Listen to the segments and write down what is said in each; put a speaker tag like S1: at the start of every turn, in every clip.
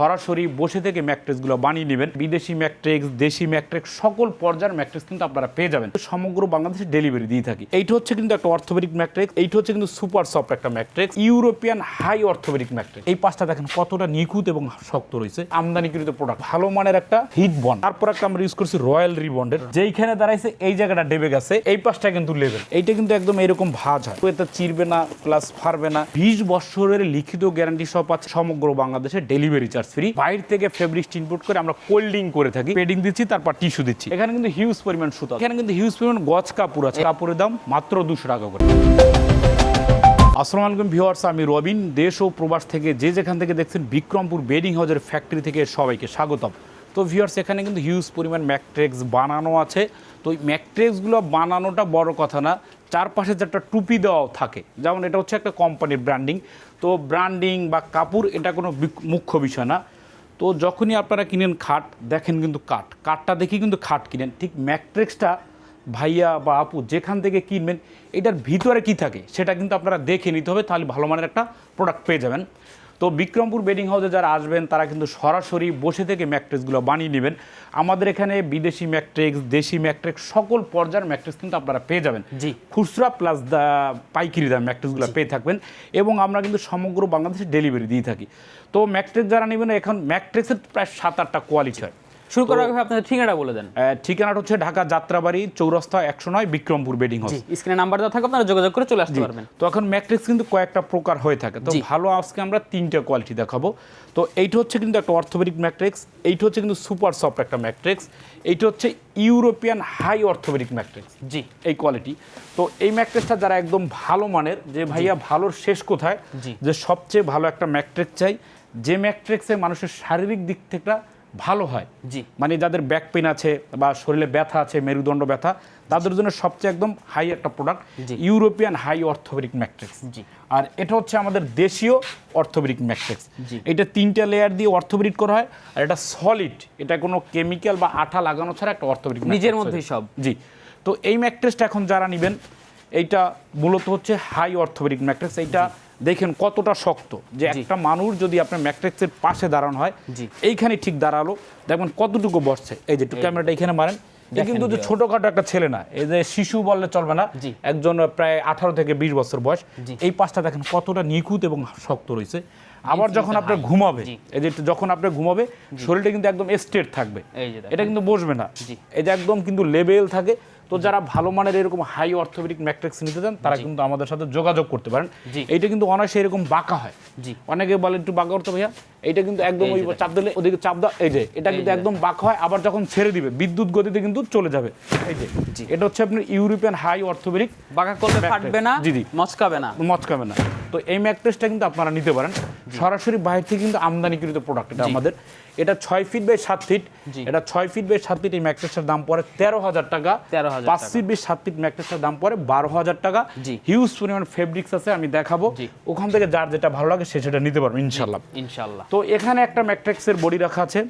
S1: সরাসরি বসে থেকে ম্যাট্রেসগুলো বানিয়ে নেবেন। বিদেশি ম্যাট্রেক্স দেশি ম্যাট্রেক্স সকল পর্যায়ের ম্যাট্রেস কিন্তু আপনারা পেয়ে যাবেন। সমগ্র বাংলাদেশে ডেলিভারি দিয়ে থাকি। এইটা হচ্ছে কিন্তু একটা অর্থোপেডিক ম্যাট্রেক্স এইটা হচ্ছে কিন্তু সুপার সফট একটা mattress European high orthopedic mattress এই পাঁচটা দেখেন কতটা নিখুঁত এবং শক্ত রয়েছে। আমদানিকৃত প্রোডাক্ট ভালো মানের একটা হিট বন তারপর একটা আমরা ইউজ করছি রয়্যাল রিবন্ডের। যেইখানে দাঁড়াইছে, এই জায়গাটা ডেবে গেছে। এই পাশটা কিন্তু লেভেল এইটা কিন্তু একদম এরকম ভাজ হয়। এটা চিরবে না প্লাস ফারবে না। বিশ বছরের লিখিত গ্যারান্টি সহ পাচ্ছে সমগ্র বাংলাদেশে ডেলিভারি চার্জ ফ্রি বাইরে থেকে ফেব্রিক ইনপুট করে আমরা কোল্ডিং করে থাকি। পেডিং দিচ্ছি, তারপর টিস্যু দিচ্ছি। এখানে কিন্তু হিউজ পরিমাণ সুতা এখানে কিন্তু হিউজ পরিমাণ গজ কাপড় আছে। কাপড়ের দাম মাত্র দুশো টাকা করে। আসসালামু আলাইকুম ভিউয়ার্স আমি রবিন। দেশ ও প্রবাস থেকে যে যেখান থেকে দেখছেন বিক্রমপুর বেডিং হাউসের ফ্যাক্টরি থেকে সবাইকে স্বাগতম। তো ভিউয়ার্স এখানে কিন্তু হিউজ পরিমাণ ম্যাকট্রেক্স বানানো আছে। তো ওই ম্যাকট্রেক্সগুলো বানানোটা বড় কথা না। চারপাশে যে একটা টুপি দেওয়াও থাকে। যেমন এটা হচ্ছে একটা কোম্পানির ব্র্যান্ডিং তো ব্র্যান্ডিং বা কাপড়, এটা কোনো মুখ্য বিষয় না। তো যখনই আপনারা কিনেন খাট, দেখেন কিন্তু কাঠ। কাঠটা দেখি কিন্তু খাট কিনেন। ঠিক ম্যাট্রিক্সটা ভাইয়া বা আপু যেখান থেকে কিনবেন, এটার ভিতরে কি থাকে, সেটা কিন্তু আপনারা দেখে নিতে হবে, তাহলে ভালো মানের একটা প্রোডাক্ট পেয়ে যাবেন। তো বিক্রমপুর বেডিং হাউসে যারা আসবেন তারা কিন্তু সরাসরি বসে থেকে ম্যাট্রিক্সগুলো বানিয়ে নেবেন। আমাদের এখানে বিদেশি ম্যাট্রেক্স দেশি ম্যাট্রিক্স সকল পর্যায়ের ম্যাট্রিক্স কিন্তু আপনারা পেয়ে যাবেন।
S2: জি।
S1: খুচরা প্লাস দা পাইকারি দাম ম্যাট্রিক্সগুলো পেয়ে থাকবেন এবং আমরা কিন্তু সমগ্র বাংলাদেশে ডেলিভারি দিয়ে থাকি। তো ম্যাট্রিক্স যারা নেবেন এখন ম্যাট্রিক্সের প্রায় সাত আটটা কোয়ালিটি হয়।
S2: শুরু করার আগে আপনাদের ঠিকানা বলে দেন।
S1: ঠিকানাটা হচ্ছে ঢাকা যাত্রাবাড়ি চৌরাস্তা একশো নয় বিক্রমপুর বেডিং হাউস।
S2: জি স্ক্রিনে নাম্বার দেওয়া থাকে আপনারা যোগাযোগ করে চলে আসতে পারবেন।
S1: তো এখন ম্যাট্রিক্স কিন্তু কয়েকটা প্রকার হয়ে থাকে। তো ভালো আজকে আমরা তিনটে কোয়ালিটি দেখাবো। তো এইটা হচ্ছে কিন্তু একটা অর্থোপেডিক ম্যাট্রিক্স এইটা হচ্ছে কিন্তু সুপার সফট একটা ম্যাট্রিক্স এইটা হচ্ছে ইউরোপিয়ান হাই অর্থোপেডিক ম্যাট্রিক্স।
S2: জি।
S1: এই কোয়ালিটি। তো এই ম্যাট্রিক্সটা যারা একদম ভালো মানের যে ভাইয়া ভালোর শেষ কোথায়। যে সবচেয়ে ভালো একটা ম্যাট্রিক্স চাই যে ম্যাট্রিক্সে মানুষের শারীরিক দিক থেকে ভালো হয়।
S2: জি।
S1: মানে যাদের ব্যাক পেন আছে বা শরীরে ব্যথা আছে মেরুদণ্ড ব্যথা তাদের জন্য সবচেয়ে একদম হাই একটা product. European high orthopedic mattress
S2: জি।
S1: আর এটা হচ্ছে আমাদের দেশীয় অর্থোপেডিক ম্যাট্রিক্স
S2: জি।
S1: এটা তিনটা লেয়ার দিয়ে অর্থোপেডিক করা হয় আর এটা সলিড এটা কোনো কেমিক্যাল বা আঠা লাগানো ছাড়া একটা অর্থোপেডিক
S2: নিজের মধ্যেই সব।
S1: জি। তো এই ম্যাট্রেসটা এখন যারা নেবেন এইটা মূলত হচ্ছে হাই অর্থোপেডিক ম্যাট্রেস এইটা দেখেন কতটা শক্ত যে একটা মানুষ যদি আপনার ম্যাট্রেক্সের পাশে দাঁড়ানো হয় এইখানে ঠিক দাঁড়াল। দেখবেন কতটুকু বসছে। এই যে ক্যামেরাটা এখানে মারেন। কিন্তু যে ছোটখাটো একটা ছেলে না এই যে শিশু বললে চলবে না একজন প্রায় আঠারো থেকে বিশ বছর বয়স। এই পাশটা দেখেন কতটা নিখুঁত এবং শক্ত রয়েছে। আবার যখন আপনার ঘুমাবে। এই যে যখন আপনার ঘুমাবে শরীরটা কিন্তু একদম স্ট্রেট থাকবে। এটা কিন্তু বসবে না। যে একদম কিন্তু লেভেল থাকে। তো যারা ভালো মানের এরকম হাই অর্থোপেডিক ম্যাট্রিক্স নিতে চান তারা কিন্তু আমাদের সাথে যোগাযোগ করতে পারেন। এইটা কিন্তু অনায়াসে এরকম বাঁকা হয়।
S2: জি।
S1: অনেকে বলে একটু বাঁকা করতে ভাইয়া এইটা কিন্তু একদম ওই চাপ দিলে ওদিকে চাপ দাও এই যে এটা কিন্তু একদম বাঁকা হয় আবার যখন ছেড়ে দিবে বিদ্যুৎ গতিতে কিন্তু চলে যাবে। এই যে। এটা হচ্ছে আপনার ইউরোপিয়ান হাই অর্থোপেডিক
S2: বাঁকা করলে ফাটবে না
S1: জি, জি।
S2: মচকাবে না।
S1: মচকাবে না। তো এই ম্যাট্রেসটা কিন্তু আপনারা নিতে পারেন। সরাসরি বাইরে থেকে কিন্তু আমদানিকৃত প্রোডাক্ট এটা আমাদের। এটা ছয় ফিট বাই সাত ফিট এটা ছয় ফিট বাই সাত ফিট এই ম্যাট্রেসটার দাম পড়ে তেরো হাজার টাকা।
S2: 13,000
S1: পাঁচ। ফিট বাই সাত ফিট দাম পড়ে বারো হাজার টাকা। হিউজ পরিমাণ ফেব্রিক্স আছে আমি দেখাবো। ওখান থেকে যার যেটা ভালো লাগে সে সেটা নিতে পারবে ইনশাল্লাহ।
S2: ইনশাল্লাহ।
S1: তো এখানে একটা ম্যাট্রিক্সের বডি রাখা আছে।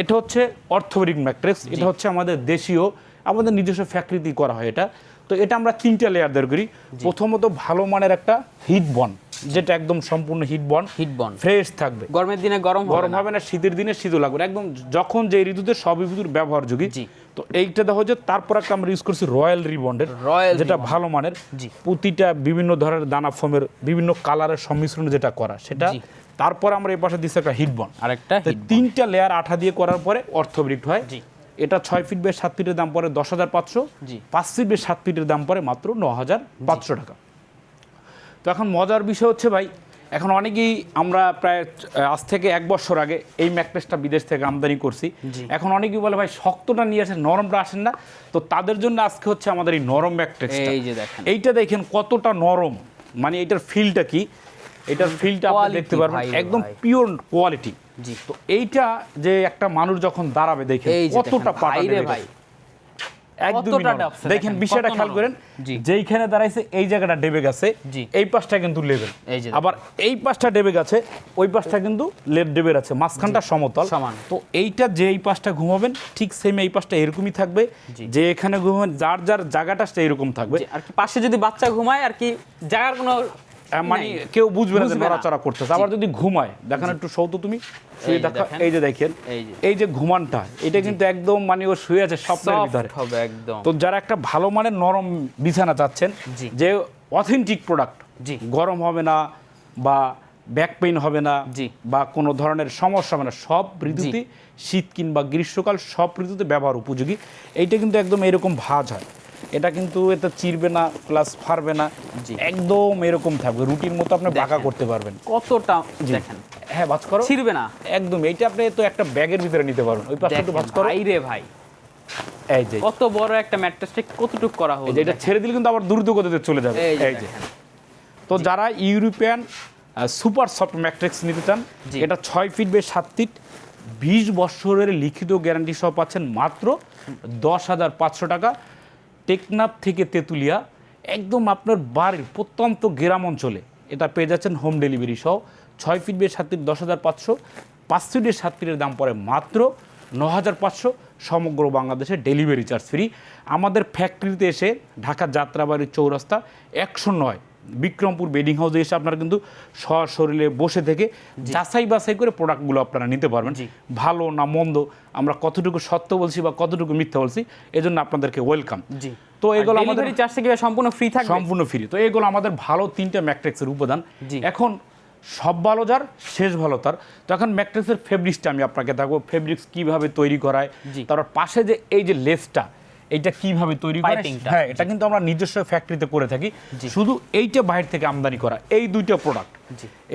S1: এটা হচ্ছে অর্থোপেডিক ম্যাট্রিক্স এটা হচ্ছে আমাদের দেশীয় আমাদের নিজস্ব ফ্যাক্টরিতে করা হয় এটা। তো এটা আমরা তিনটা লেয়ার বের করি। প্রথমত ভালো মানের একটা হিট বন যেটা একদম সম্পূর্ণ হিট বন
S2: হিট বন
S1: ফ্রেশ থাকবে।
S2: গরমের দিনে গরম
S1: গরম হবে না শীতের দিনে শীতও লাগবে একদম যখন যে ঋতুতে সব ঋতুর ব্যবহারযোগী
S2: জি।
S1: তো এইটা দেখা হচ্ছে তারপর একটা আমরা ইউজ করছি রয়্যাল রিবন্ডের
S2: Royal
S1: যেটা ভালো মানের।
S2: জি।
S1: প্রতিটা বিভিন্ন ধরনের দানা ফোমের বিভিন্ন কালারের সংমিশ্রণ যেটা করা সেটা তারপর আমরা এই পাশে দিচ্ছি একটা হিট বন
S2: আরেকটা
S1: তিনটা লেয়ার আঠা দিয়ে করার পরে অর্থোবৃক্ট হয়।
S2: জি।
S1: এটা ছয় ফিট বাই সাত ফিটের দাম পরে দশ হাজার পাঁচশো।
S2: জি।
S1: পাঁচ ফিট বাই সাত ফিটের দাম পরে মাত্র ন হাজার পাঁচশো টাকা। তো এখন মজার বিষয় হচ্ছে ভাই এখন অনেকেই আমরা প্রায় আজ থেকে এক বছর আগে এই ম্যাট্রেসটা বিদেশ থেকে আমদানি করছি। এখন অনেকেই বলে ভাই শক্তটা নিয়ে আসেন নরমটা আসেন না। তো তাদের জন্য আজকে হচ্ছে আমাদের এই নরম ম্যাট্রেসটা
S2: এই যে দেখেন।
S1: এইটা দেখেন কতটা নরম। মানে এটার ফিলটা কি? এটার ফিলটা আপনি দেখতে পারবেন একদম পিওর কোয়ালিটি
S2: জি।
S1: তো এইটা যে একটা মানুষ যখন দাঁড়াবে
S2: যে
S1: কতটা পাটা
S2: ভাই। ডাবছে
S1: দেখেন বিষয়টা খেয়াল করেন যেইখানে দাঁড়াইছে এই জায়গাটা ডেবে গেছে এই পাশটা কিন্তু লেভেল আবার এই পাশটা ডেবে গেছে ওই পাশটা কিন্তু লেট ডেবে আছে মাঝখানটা সমতল।
S2: সমান।
S1: তো এইটা যে এই পাশটা ঘুমাবেন ঠিক সেম এই পাশটা এরকমই থাকবে যে এখানে ঘুমাবেন যার যার জায়গাটা সেটা এরকম থাকবে।
S2: আর কি পাশে যদি বাচ্চা ঘুমায় আর কি জায়গার কোনো
S1: মানে কেউ বুঝবে না যে নড়াচড়া করতেছে। আবার যদি ঘুমায় দেখেন একটু সৌতো তুমি। শুয়ে দেখো এই যে দেখেন।
S2: এই যে।
S1: ঘুমানটা এটা কিন্তু একদম মানে ও শুয়ে আছে স্বপ্নের ভিতরে।
S2: হবে একদম।
S1: তো যারা একটা ভালো মানের নরম বিছানা চাচ্ছেন যে অথেন্টিক প্রোডাক্ট। গরম হবে না বা ব্যাক পেইন হবে না। বা কোনো ধরনের সমস্যা হবে না সব ঋতুতে শীত কিংবা গ্রীষ্মকাল সব ঋতুতে ব্যবহার উপযোগী। এইটা কিন্তু একদম এরকম ভাঁজ হয়। এটা কিন্তু এতে চিরবে না প্লাস ফারবে না। একদম এরকম থাকবে রুটির মতো আপনি বাঁকা করতে পারবেন।
S2: কতটা দেখেন।
S1: হ্যাঁ ভাঁজ করো।
S2: ছিড়বে না।
S1: একদম এইটা আপনি তো একটা ব্যাগের ভিতরে নিতে পারবেন। ওই পাশে একটু ভাঁজ করো।
S2: ভাইরে ভাই।
S1: এই যে।
S2: কত বড় একটা ম্যাট্রেসটা কতটুক করা হলো
S1: এটা ছেড়ে দিলে কিন্তু আবার দ্রুত গতিতে চলে যাবে।
S2: এই যে।
S1: তো যারা ইউরোপিয়ান সুপার সফট ম্যাট্রিক্স নিতে চান। এটা ছয় ফিট বে সাত ফিট বিশ বছরের লিখিত গ্যারান্টি সহ পাচ্ছেন মাত্র দশ হাজার পাঁচশো টাকা। টেকনাফ থেকে তেঁতুলিয়া একদম আপনার বাড়ির প্রত্যন্ত গ্রাম অঞ্চলে। এটা পেয়ে যাচ্ছেন হোম ডেলিভারি সহ ছয় ফিট বেশ সাত ফিট দশ হাজার পাঁচশো, পাঁচ ফিটের সাত ফিটের দাম পড়ে মাত্র ন হাজার পাঁচশো, সমগ্র বাংলাদেশে ডেলিভারি চার্জ ফ্রি আমাদের ফ্যাক্টরিতে এসে ঢাকা যাত্রাবাড়ির চৌরাস্তা একশো নয় বিক্রমপুর বেডিং হাউসে এসে আপনারা কিন্তু সশরীরে বসে থেকে যাচাই বাছাই করে প্রোডাক্টগুলো আপনারা নিতে পারবেন। ভালো না মন্দ আমরা কতটুকু সত্য বলছি বা কতটুকু মিথ্যা বলছি এজন্য আপনাদেরকে ওয়েলকাম
S2: জি।
S1: তো এগুলো আমাদের
S2: ডেলিভারি থেকে সম্পূর্ণ ফ্রি থাকবে?
S1: সম্পূর্ণ ফ্রি তো এগুলো আমাদের ভালো তিনটা ম্যাট্রিক্সের উপাদান। এখন সব ভালো যার শেষ ভালো তার। তো এখন ম্যাট্রিক্সের ফেব্রিক্সটা আমি আপনাকে দেখব। ফেব্রিক্স কীভাবে তৈরি করায়। তারপর পাশে যে এই যে লেসটা এইটা কীভাবে তৈরি করে? হ্যাঁ এটা কিন্তু আমরা নিজস্ব ফ্যাক্টরিতে করে থাকি। শুধু এইটা বাইরে থেকে আমদানি করা এই দুইটা প্রোডাক্ট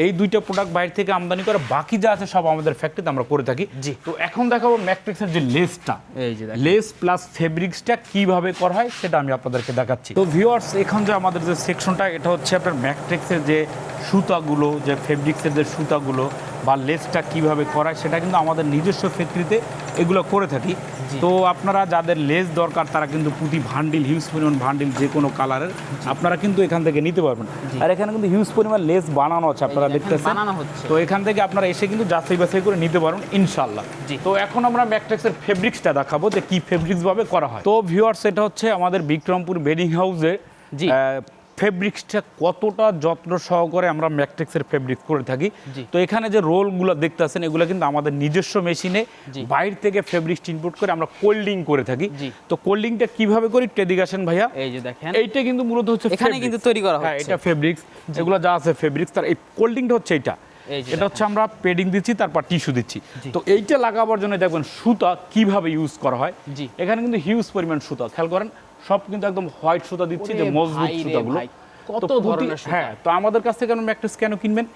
S1: এই দুইটা প্রোডাক্ট বাইরে থেকে আমদানি করা বাকি যা আছে সব আমাদের ফ্যাক্টরিতে আমরা করে থাকি। তো এখন দেখাবো ম্যাট্রিক্সের যে লেসটা।
S2: এই যে।
S1: লেস প্লাস ফেব্রিক্সটা কীভাবে করা হয় সেটা আমি আপনাদেরকে দেখাচ্ছি। তো ভিউয়ার্স এখন যে আমাদের যে সেকশনটা এটা হচ্ছে আপনার ম্যাট্রিক্সের যে সুতাগুলো যে ফেব্রিক্সের যে সুতাগুলো বা লেসটা কীভাবে করায় সেটা কিন্তু আমাদের নিজস্ব ফ্যাক্টরিতে এগুলো করে থাকি। তো আপনারা যাদের লেস দরকার তারা কিন্তু পুঁতি ভান্ডিল হিউজ পরিমাণ ভান্ডিল যে কোনো কালারের আপনারা কিন্তু এখান থেকে নিতে পারবেন। আর এখানে কিন্তু হিউজ পরিমাণ লেস বানানো আছে আপনারা দেখতেছেন। তো এখান থেকে আপনারা এসে কিন্তু যাচাই বাছাই করে নিতে পারবেন ইনশাল্লাহ তো এখন আমরা ম্যাট্রিক্সের ফেব্রিক্সটা দেখাবো যে কি ফেব্রিক্স ভাবে করা হয়। তো ভিউয়ার্স এটা হচ্ছে আমাদের বিক্রমপুর বেডিং হাউসে
S2: জি।
S1: ফেব্রিক্সটা কতটা যত্ন সহকারে আমরা ম্যাট্রিক্সের ফেব্রিক্স করে থাকি। তো এখানে যে রোলগুলো দেখতেছেন এগুলো কিন্তু আমাদের নিজস্ব মেশিনে। বাইরে থেকে ফেব্রিক্স ইনপুট করে আমরা কোল্ডিং করে থাকি। তো কোল্ডিংটা কীভাবে করি টেদিক আসেন ভাইয়া?
S2: এই যে দেখেন।
S1: এইটা কিন্তু মূলত হচ্ছে
S2: এখানে কিন্তু তৈরি করা
S1: হয়
S2: হচ্ছে।
S1: এটা ফেব্রিক্স। এগুলো যা আছে ফেব্রিক্স তার এই কোল্ডিংটা হচ্ছে এটা এটা হচ্ছে আমরা পেডিং দিচ্ছি তারপর টিস্যু দিচ্ছি। তো এইটা লাগাবার জন্য দেখবেন সুতা কীভাবে ইউজ করা হয়। এখানে কিন্তু হিউজ পরিমাণ সুতা। খেয়াল করেন সব কিন্তু একদম হোয়াইট সুতা দিচ্ছি যে মজবুত সুতাগুলো।
S2: কত ধরনের
S1: হ্যাঁ তো আমাদের কাছ থেকে ম্যাট্রেস কেন কিনবেন?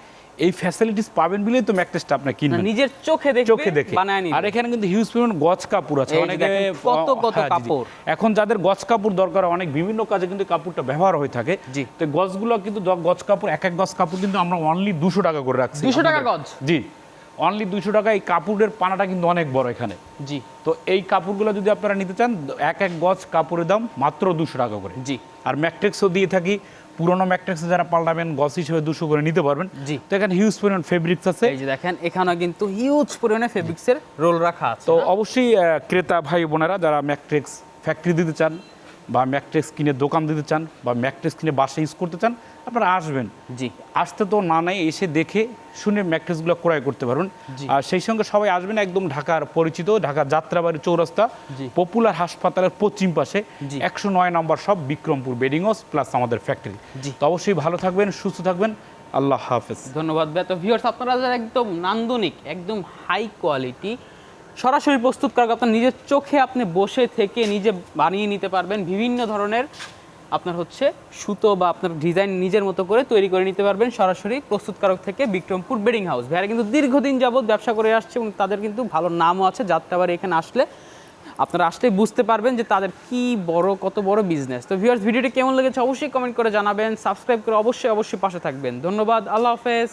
S1: এই ফ্যাসিলিটিস পাবেন বলেই তো ম্যাট্রেসটা আপনি কিনবেন।
S2: নিজের চোখে দেখবে
S1: চোখে দেখে। আর এখানে কিন্তু হিউজ পরিমাণ গজ কাপড় আছে। অনেকে
S2: কত কত
S1: হ্যাঁ।
S2: কাপড়।
S1: এখন যাদের গজ কাপড় দরকার অনেক বিভিন্ন কাজে কিন্তু কাপড়টা ব্যবহার হয়ে থাকে।
S2: জি।
S1: তো গজগুলো কিন্তু গজ কাপড় এক এক গজ কাপড় কিন্তু আমরা অনলি দুশো টাকা করে রাখছি।
S2: 200 টাকা গজ?
S1: জি। অনলি দুশো টাকা এই কাপড়ের পানাটা কিন্তু অনেক বড় এখানে।
S2: জি।
S1: তো এই কাপড়গুলো যদি আপনারা নিতে চান এক এক গজ কাপড়ের দাম মাত্র দুশো টাকা করে।
S2: জি।
S1: আর ম্যাট্রিক্সও দিয়ে থাকি পুরোনো ম্যাট্রিক্স যারা পাল্টাবেন গজ হিসেবে দুশো করে নিতে পারবেন।
S2: জি।
S1: তো এখানে হিউজ পরিমাণ ফেব্রিক্স আছে।
S2: এই যে দেখেন এখানে কিন্তু হিউজ পরিমাণে ফেব্রিক্সের রোল রাখা আছে
S1: তো অবশ্যই ক্রেতা ভাই বোনেরা যারা ম্যাট্রিক্স ফ্যাক্টরি দিতে চান বা ম্যাট্রিক্স কিনে দোকান দিতে চান বা ম্যাট্রিক্স কিনে বাসা ইউজ করতে চান আপনারা আসবেন।
S2: জি।
S1: আসতে তো না নাই এসে দেখে শুনে ম্যাট্রিক্সগুলো ক্রয় করতে পারবেন আর সেই সঙ্গে সবাই আসবেন একদম ঢাকার পরিচিত ঢাকা যাত্রাবাড়ি চৌরাস্তা পপুলার হাসপাতালের পশ্চিম পাশে একশো নয় নম্বর সব বিক্রমপুর বেডিং হাউস প্লাস আমাদের ফ্যাক্টরি
S2: জি।
S1: তো অবশ্যই ভালো থাকবেন সুস্থ থাকবেন আল্লাহ হাফেজ।
S2: ধন্যবাদ। ভাই তো ভিউয়ার্স আপনারা যারা একদম নান্দনিক একদম হাই কোয়ালিটি সরাসরি প্রস্তুত করা আপনার নিজের চোখে আপনি বসে থেকে নিজে বানিয়ে নিতে পারবেন। বিভিন্ন ধরনের আপনার হচ্ছে সুতো বা আপনার ডিজাইন নিজের মতো করে তৈরি করে নিতে পারবেন সরাসরি প্রস্তুতকারক থেকে বিক্রমপুর বেডিং হাউস। ভাইরা কিন্তু দীর্ঘদিন যাবৎ ব্যবসা করে আসছে এবং তাদের কিন্তু ভালো নামও আছে, যাত্রাবাড়ি এখানে আসলে আপনারা আসলে বুঝতে পারবেন যে তাদের কি বড়, কত বড় বিজনেস তো ভিউয়ার্স ভিডিওটি কেমন লেগেছে অবশ্যই কমেন্ট করে জানাবেন। সাবস্ক্রাইব করে অবশ্যই অবশ্যই পাশে থাকবেন। ধন্যবাদ, আল্লাহ হাফেজ।